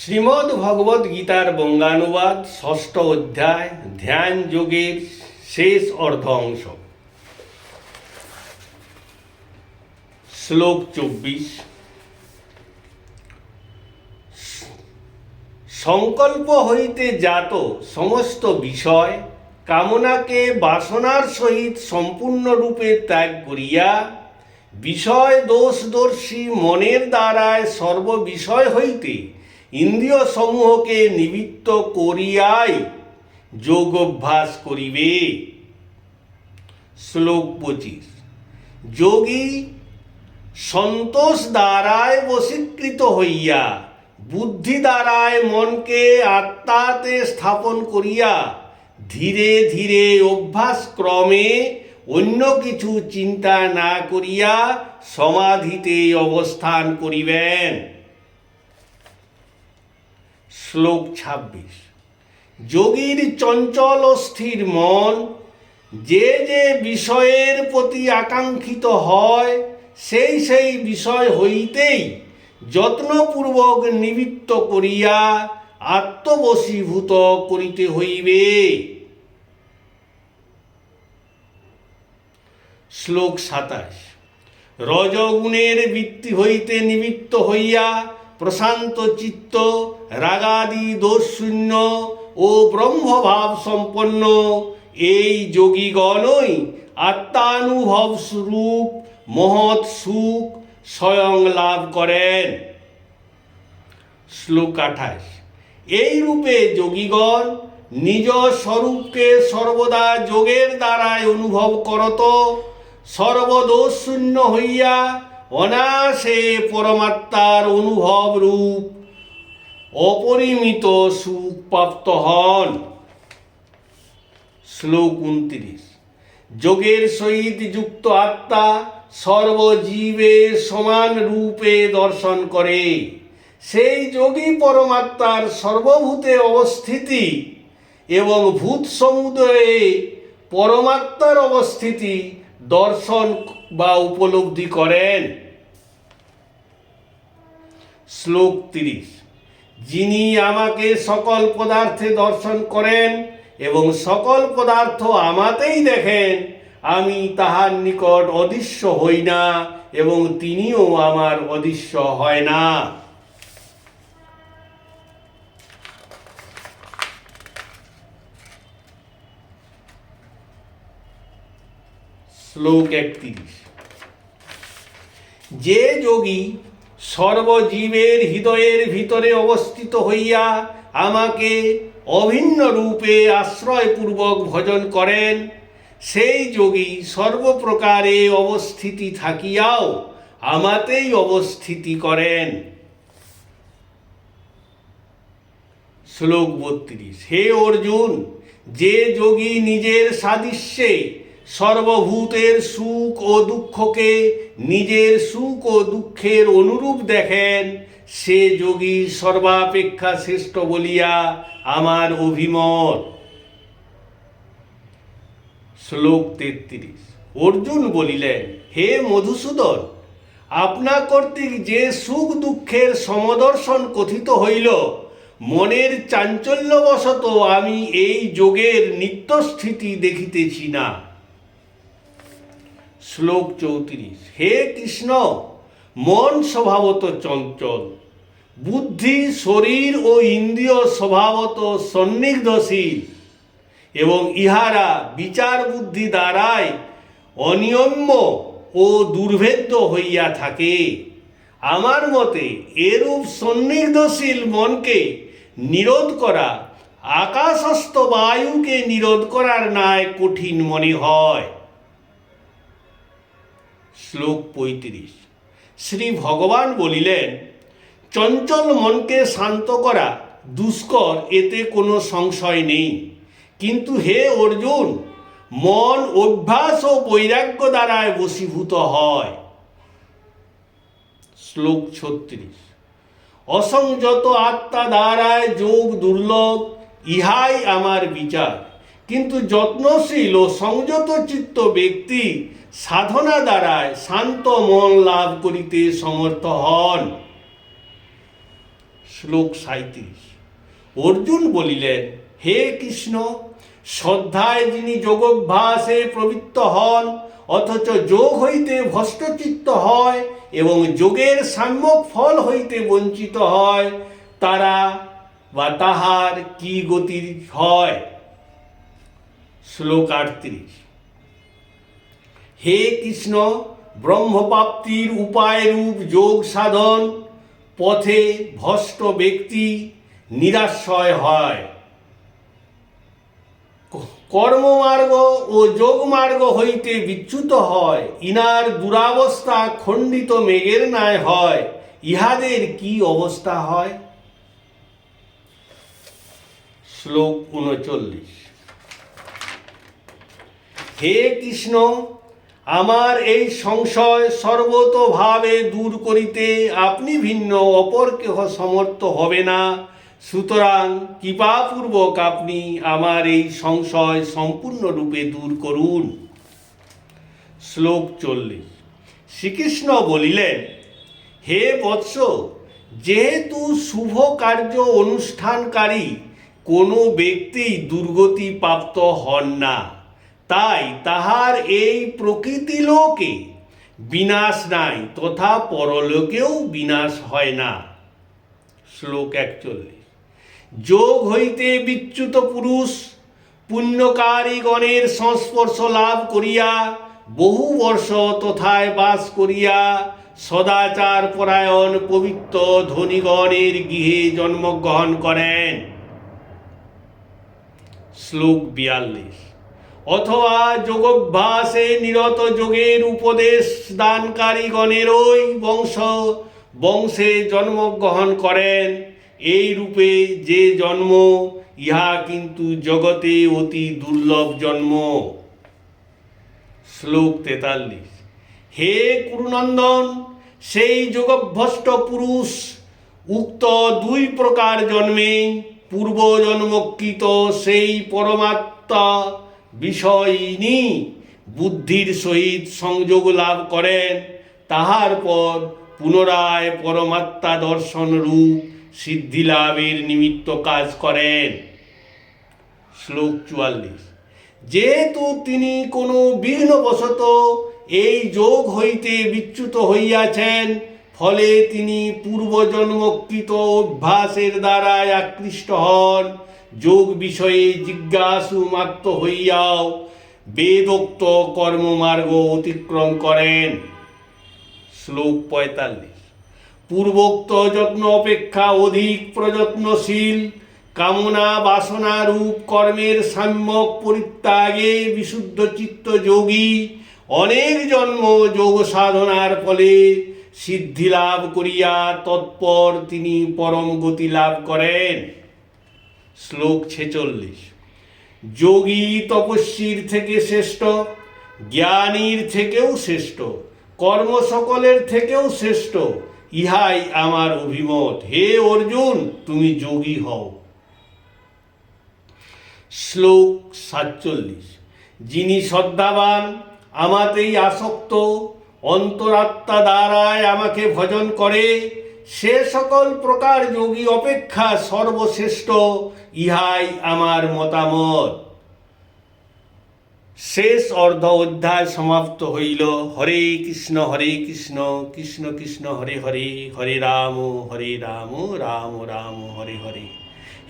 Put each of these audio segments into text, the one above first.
শ্রীমদ্ ভগবদ গীতার বঙ্গানুবাদ, ষষ্ঠ অধ্যায়, ধ্যান যোগের শেষ অর্ধ অংশ। শ্লোক চব্বিশ। সংকল্প হইতে জাত সমস্ত বিষয়, কামনাকে বাসনার সহিত সম্পূর্ণরূপে ত্যাগ করিয়া, বিষয় দোষদর্শী মনের দ্বারায় সর্ববিষয় হইতে ইন্দ্রিয় সমূহকে নিবৃত্ত করিয়াই যোগ অভ্যাস করিবে। শ্লোক পঁচিশ। যোগী সন্তোষ দ্বারায় বশীকৃত হইয়া, বুদ্ধি দ্বারায় মনকে আত্মাতে স্থাপন করিয়া, ধীরে ধীরে অভ্যাস ক্রমে অন্য কিছু চিন্তা না করিয়া সমাধিতে অবস্থান করিবেন। শ্লোক ছাব্বিশ। যোগীর চঞ্চল ও স্থির মন, যে যে বিষয়ের প্রতি আকাঙ্ক্ষিত হয়, সেই সেই বিষয় হইতেই যত্নপূর্বক নিবৃত্ত করিয়া আত্মবশীভূত করিতে হইবে। শ্লোক সাতাশ। রজগুণের বৃত্তি হইতে নিমিত্ত হইয়া প্রশান্ত চিত্ত, রাগাদি দোষশূন্য ও ব্রহ্মভাব সম্পন্ন। এই যোগীগণই আত্মানুভব স্বরূপ, মহৎ সুখ স্বয়ং লাভ করেন। শ্লোক আঠাশ। এই রূপে যোগীগণ নিজ স্বরূপকে সর্বদা যোগের দ্বারাই অনুভব করত। সর্বদোষ শূন্য হইয়া অনাসে পরমাত্মার অনুভব রূপ, অপরিমিত সুখ প্রাপ্ত হন। শ্লোক উনত্রিশ। যোগের সহিত যুক্ত আত্মা সর্বজীবের সমান রূপে দর্শন করে। সেই যোগী পরমাত্মার সর্বভূতে অবস্থিতি এবং ভূত সমুদয়ে পরমাত্মার অবস্থিতি দর্শন বা উপলব্ধি করেন। শ্লোক তিরিশ, যিনি আমাকে সকল পদার্থে দর্শন করেন এবং সকল পদার্থ আমাতেই দেখেন, আমি তাহার নিকট অদৃশ্য হই না এবং তিনিও আমার অদৃশ্য হয় না। শ্লোক একত্রিশ। যে যোগী সর্বজীবের হৃদয়ের ভিতরে অবস্থিত হইয়া আমাকে অভিন্ন রূপে আশ্রয়পূর্বক ভজন করেন, সেই যোগী সর্বপ্রকারে অবস্থিতি থাকিয়াও আমাতেই অবস্থিতি করেন। শ্লোক বত্রিশ, হে অর্জুন, যে যোগী নিজের সাদৃশ্যে সর্বভূতের সুখ ও দুঃখকে নিজের সুখ ও দুঃখের অনুরূপ দেখেন, সে যোগী সর্বাপেক্ষা শ্রেষ্ঠ বলিয়া আমার অভিমত। শ্লোক তেত্রিশ। অর্জুন বলিলেন, হে মধুসূদন, আপনা কর্তৃক যে সুখ দুঃখের সমদর্শন কথিত হইল, মনের চাঞ্চল্যবশত আমি এই যোগের নিত্যস্থিতি দেখিতেছি না। শ্লোক চৌত্রিশ। হে কৃষ্ণ, মন স্বভাবত চঞ্চল, বুদ্ধি, শরীর ও ইন্দ্রিয় স্বভাবত সন্নিগ্ধশীল, এবং ইহারা বিচার বুদ্ধি দ্বারাই অনিয়ম্য ও দুর্ভেদ্য হইয়া থাকে। আমার মতে এরূপ সন্নিগ্ধশীল মনকে নিরোধ করা, আকাশস্থ বায়ুকে নিরোধ করার ন্যায় কঠিন মনে হয়। শ্লোক পঁয়ত্রিশ। শ্রী ভগবান বলিলেন, চঞ্চল মনকে শান্ত করা, দুষ্কর, এতে কোনো সংশয় নেই। কিন্তু হে অর্জুন, মন অভ্যাস ও বৈরাগ্য দ্বারায় বশীভূত হয়। শ্লোক ছত্রিশ। অসংযত আত্মা দ্বারায় যোগ দুর্লভ, ইহাই আমার বিচার। কিন্তু যত্নশীল ও সংযত চিত্ত ব্যক্তি সাধনা দ্বারায় শান্ত মন লাভ করিতে সমর্থ হন। শ্লোক সাঁত্রিশ অর্জুন বলিলেন, হে কৃষ্ণ, শ্রদ্ধায় যিনি যোগভ্যাসে প্রবৃত্ত হন, অথচ যোগ হইতে ভষ্টচিত্ত হয় এবং যোগের সাম্যক ফল হইতে বঞ্চিত হয়, তারা বা তাহার কি গতি হয়? শ্লোক আটত্রিশ। হে কৃষ্ণ, ব্রহ্মপ্রাপ্তির উপায় রূপ যোগ সাধন, পথে ভষ্ট ব্যক্তি নিরাশ্রয় হয়। কর্মমার্গ ও যোগমার্গ হইতে বিচ্যুত হয়, ইনার দুরাবস্থা খণ্ডিত মেঘের ন্যায় হয়, ইহাদের কি অবস্থা হয়? শ্লোক উনচল্লিশ। হে কৃষ্ণ, আমার এই সংশয় সর্বতভাবে দূর করিতে আপনি ভিন্ন অপর কেহ সমর্থ হবে না। সুতরাং কৃপাপূর্বক আপনি আমার এই সংশয় সম্পূর্ণরূপে দূর করুন। শ্লোক চল্লিশ। শ্রীকৃষ্ণ বলিলেন, হে বৎস, যেহেতু শুভ কার্য অনুষ্ঠানকারী কোনো ব্যক্তি দুর্গতি প্রাপ্ত হন না তাই তাহার এই প্রকৃতি লোকে বিনাশ নাই, তথা পরলোকেও বিনাশ হয় না। শ্লোক একচল্লিশ। যোগ হইতে বিচ্যুত পুরুষ পুণ্যকারী গণের সংস্পর্শ লাভ করিয়া বহু বর্ষ তথায় বাস করিয়া সদাচার পরায়ণ পবিত্র ধনীগণের গৃহে জন্মগ্রহণ করেন। শ্লোক বিয়াল্লিশ। অথবা যোগভ্যাসে নিরত যোগের উপদেশ দানকারীগণেরই বংশ, বংশে জন্মগ্রহণ করেন। এই রূপে যে জন্ম, ইহা কিন্তু জগতে অতি দুর্লভ জন্ম। শ্লোক তেতাল্লিশ। হে কুরুনন্দন, সেই যোগভ্রষ্ট পুরুষ, উক্ত দুই প্রকার জন্মে পূর্বজন্মকৃত সেই পরমাত্মা বিষয়িনী বুদ্ধির সহিত সংযোগ লাভ করেন। তাহার পর পুনরায় পরমাত্মা দর্শন রূপ সিদ্ধি লাভের নিমিত্ত কাজ করেন। শ্লোক চুয়াল্লিশ। যেহেতু তিনি কোনো বিঘ্নবশত এই যোগ হইতে বিচ্যুত হইয়াছেন ফলে তিনি পূর্বজন্মকৃত অভ্যাসের দ্বারায় আকৃষ্ট হন। যোগ বিষয়ে জিজ্ঞাসু মাত্র হইয়াও বেদোক্ত কর্মমার্গ অতিক্রম করেন। শ্লোক পঁয়তাল্লিশ। পূর্বোক্ত যত্ন অপেক্ষা অধিক প্রযত্নশীল, কামনা বাসনা রূপ কর্মের সাম্যক পরিত্যাগে বিশুদ্ধ চিত্ত যোগী, অনেক জন্ম যোগ সাধনার ফলে সিদ্ধি লাভ করিয়া তৎপর তিনি পরম গতি লাভ করেন। শ্লোক ছেচল্লিশ। যোগী তপস্বীর থেকে শ্রেষ্ঠ, জ্ঞানীর থেকেও শ্রেষ্ঠ, কর্ম সকলের থেকেও শ্রেষ্ঠ, ইহাই আমার অভিমত। হে অর্জুন, তুমি যোগী হও। শ্লোক সাতচল্লিশ। যিনি শ্রদ্ধাবান আমাতেই আসক্ত অন্তরাত্মা দ্বারায় আমাকে ভজন করে, সে সকল প্রকার যোগী অপেক্ষা সর্বশ্রেষ্ঠ, ইহাই আমার মতামত। শেষ অর্ধ অধ্যায় সমাপ্ত হইল। হরে কৃষ্ণ হরে কৃষ্ণ কৃষ্ণ কৃষ্ণ, হরে হরে হরে রাম হরে রাম রাম রাম, হরে হরে।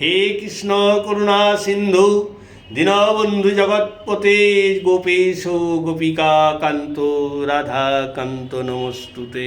হে কৃষ্ণ, করুণা সিন্ধু দীনবন্ধু জগৎপতে গোপেশ গোপিকা কান্ত রাধা কান্ত নমস্তুতে।